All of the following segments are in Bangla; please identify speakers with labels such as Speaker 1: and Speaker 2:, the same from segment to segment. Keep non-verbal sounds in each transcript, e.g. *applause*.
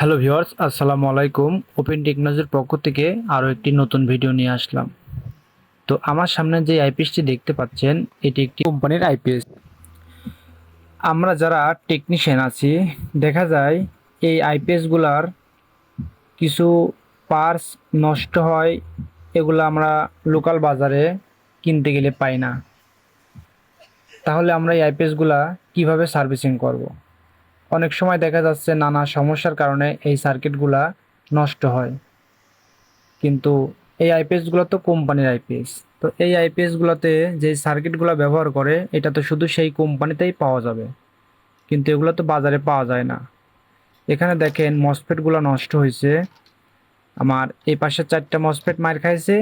Speaker 1: হ্যালো ভিউয়ার্স, আসসালামু আলাইকুম। ওপেন টেকনোলজির পক্ষ থেকে আরও একটি নতুন ভিডিও নিয়ে আসলাম। তো আমার সামনে যে আইপিএসটি দেখতে পাচ্ছেন, এটি একটি কোম্পানির আইপিএস। আমরা যারা টেকনিশিয়ান আছি, দেখা যায় এই আইপিএসগুলার কিছু পার্টস নষ্ট হয়, এগুলো আমরা লোকাল বাজারে কিনতে গেলে পাই না। তাহলে আমরা এই আইপিএসগুলা কীভাবে সার্ভিসিং করব। অনেক সময় দেখা যাচ্ছে নানা সমস্যার কারণে এই সার্কিটগুলা নষ্ট হয়। কিন্তু এই আইপিএসগুলো তো কোম্পানির আইপিএস তো এই আইপিএসগুলোতে যে সার্কিটগুলো ব্যবহার করে, এটা তো শুধু সেই কোম্পানিতেই পাওয়া যাবে। কিন্তু এগুলো তো বাজারে পাওয়া যায় না। এখানে দেখেন মসফেটগুলো নষ্ট হয়েছে। আমার এই পাশে চারটা মসফেট মার খাইছে,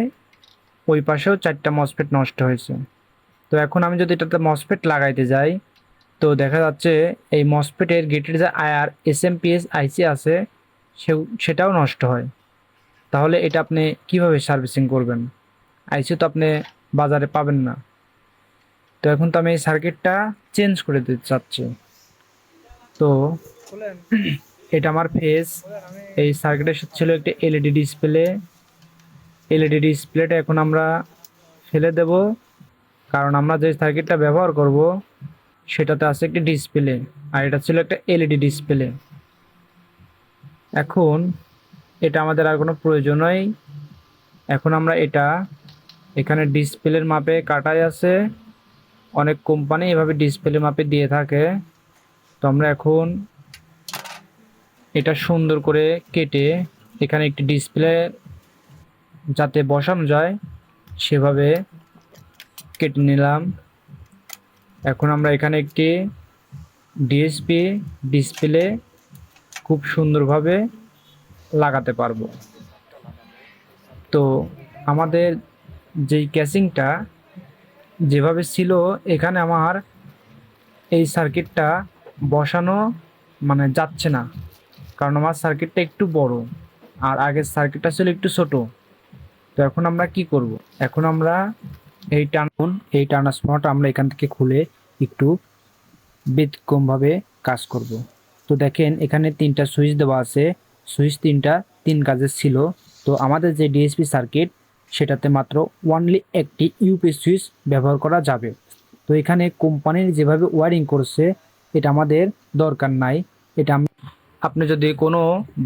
Speaker 1: ওই পাশেও চারটা মসফেট নষ্ট হয়েছে। তো এখন আমি যদি এটাতে মসফেট লাগাইতে যাই তো দেখা যাচ্ছে এই মসফেটের গেটের যে আয়ার S M P S IC আছে সেটাও নষ্ট হয়। তাহলে এটা আপনি কীভাবে সার্ভিসিং করবেন? আইসি তো আপনি বাজারে পাবেন না। তো এখন তো আমি এই সার্কিটটা চেঞ্জ করে দিতে চাচ্ছি। তো *clears throat* এটা আমার ফেস। এই সার্কিটের সাথে ছিল একটা এলইডি ডিসপ্লে এলইডি ডিসপ্লেটা এখন আমরা ফেলে দেব। কারণ আমরা যে সার্কিটটা ব্যবহার করব সেটাতে আছে একটি ডিসপ্লে আর এটা ছিল একটা এলইডি ডিসপ্লে এখন এটা আমাদের আর কোনো প্রয়োজন নেই। এখন আমরা এটা এখানে ডিসপ্লের মাপে কাটাই আছে। অনেক কোম্পানি এভাবে ডিসপ্লে মাপে দিয়ে থাকে। তো আমরা এখন এটা সুন্দর করে কেটে এখানে একটি ডিসপ্লে যাতে বসানো যায়, সেভাবে কেটে নিলাম। এখন আমরা এখানে একটি ডিএসপি ডিসপ্লে খুব সুন্দরভাবে লাগাতে পারব। তো আমাদের যেই ক্যাসিংটা যেভাবে ছিল, এখানে আমার এই সার্কিটটা বসানো মানে যাচ্ছে না। কারণ আমার সার্কিটটা একটু বড় আর আগের সার্কিটটা ছিল একটু ছোট। তো এখন আমরা কি করব? এখন আমরা এই টানুন এই ট্রান্সফর্মারটা আমরা এখান থেকে খুলে একটু ব্যতিক্রমভাবে কাজ করব। তো দেখেন, এখানে তিনটা সুইচ দেওয়া আছে। সুইচ তিনটা তিন কাজের ছিল। তো আমাদের যে ডিএসপি সার্কিট সেটাতে মাত্র ওয়ানলি একটি ইউপি সুইচ ব্যবহার করা যাবে। তো এখানে কোম্পানির যেভাবে ওয়ারিং করছে, এটা আমাদের দরকার নাই। এটা আপনি যদি কোনো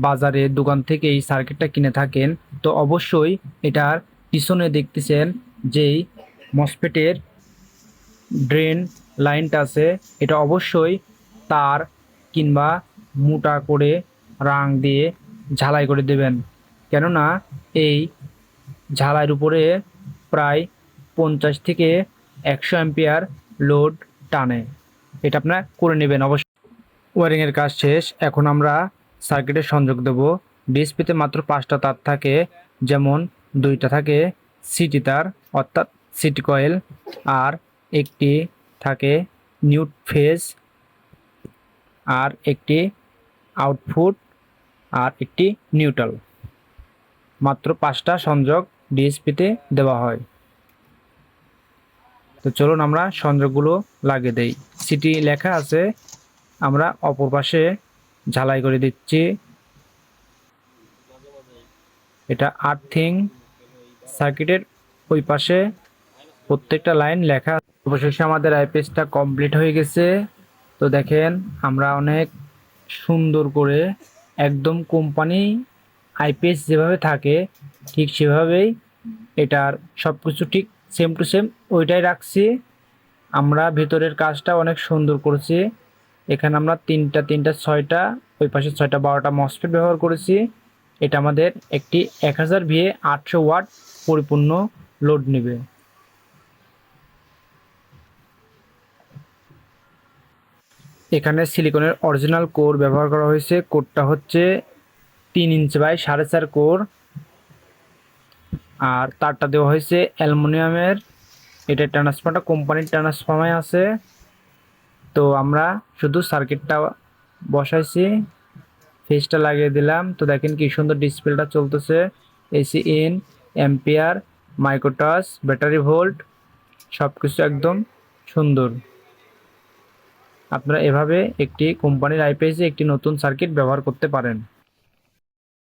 Speaker 1: বাজারে দোকান থেকে এই সার্কিটটা কিনে থাকেন, তো অবশ্যই এটার পিছনে দেখতেছেন যেই মসপেটের ড্রেন লাইনটা আছে। এটা অবশ্যই তার কিংবা মোটা করে রাং দিয়ে ঝালাই করে দেবেন। কেননা এই ঝালাইয়ের উপরে প্রায় পঞ্চাশ থেকে একশো অ্যাম্পিয়ার লোড টানে। এটা আপনার করে নেবেন অবশ্যই। ওয়ারিংয়ের কাজ শেষ। এখন আমরা সার্কিটের সংযোগ দেব। ডিসপিতে মাত্র পাঁচটা তার থাকে, যেমন দুইটা থাকে সিটি তার, অর্থাৎ সিটি কয়েল আর একটি থাকে নিউট ফেজ, আর একটি আউটপুট, আর একটি নিউট্রাল। মাত্র পাঁচটা সংযোগ ডিএসপিতে দেওয়া হয়। তো চলুন আমরা সংযোগগুলো লাগিয়ে দেই। সিটি লেখা আছে, আমরা অপর পাশে ঝালাই করে দিচ্ছি। এটা আর্থিং সার্কিটের ওই পাশে প্রত্যেকটা লাইন লেখা অবশেষে আমাদের আইপিএসটা কমপ্লিট হয়ে গেছে। তো দেখেন, আমরা অনেক সুন্দর করে একদম কোম্পানি আইপিএস যেভাবে থাকে, ঠিক সেভাবেই এটার সব কিছু ঠিক সেম টু সেম ওইটাই রাখছি। আমরা ভেতরের কাজটা অনেক সুন্দর করেছি। এখানে আমরা তিনটা তিনটা, ছয়টা, ওই পাশে ছয়টা, বারোটা মসফেট ব্যবহার করেছি। এটা আমাদের একটি এক হাজার ভিএ আটশো ওয়াট পরিপূর্ণ লোড নেবে। এখানে সিলিকনের অরিজিনাল কোর ব্যবহার করা হয়েছে। কোরটা হচ্ছে তিন ইঞ্চ বাই সাড়ে চার কোর আর তারটা দেওয়া হয়েছে অ্যালুমিনিয়ামের। এটা ট্রান্সফর্মারটা কোম্পানির ট্রান্সফর্মার আছে। তো আমরা শুধু সার্কিটটা বসাইছি। ফেসটা লাগিয়ে দিলাম। তো দেখেন কি সুন্দর ডিসপ্লেটা চলতেছে। এসি ইন অ্যাম্পিয়ার মাইক্রোটাস ব্যাটারি ভোল্ট সব কিছু একদম সুন্দর। আপনারা এভাবে একটি কোম্পানির আইপিএসে একটি নতুন সার্কিট ব্যবহার করতে পারেন।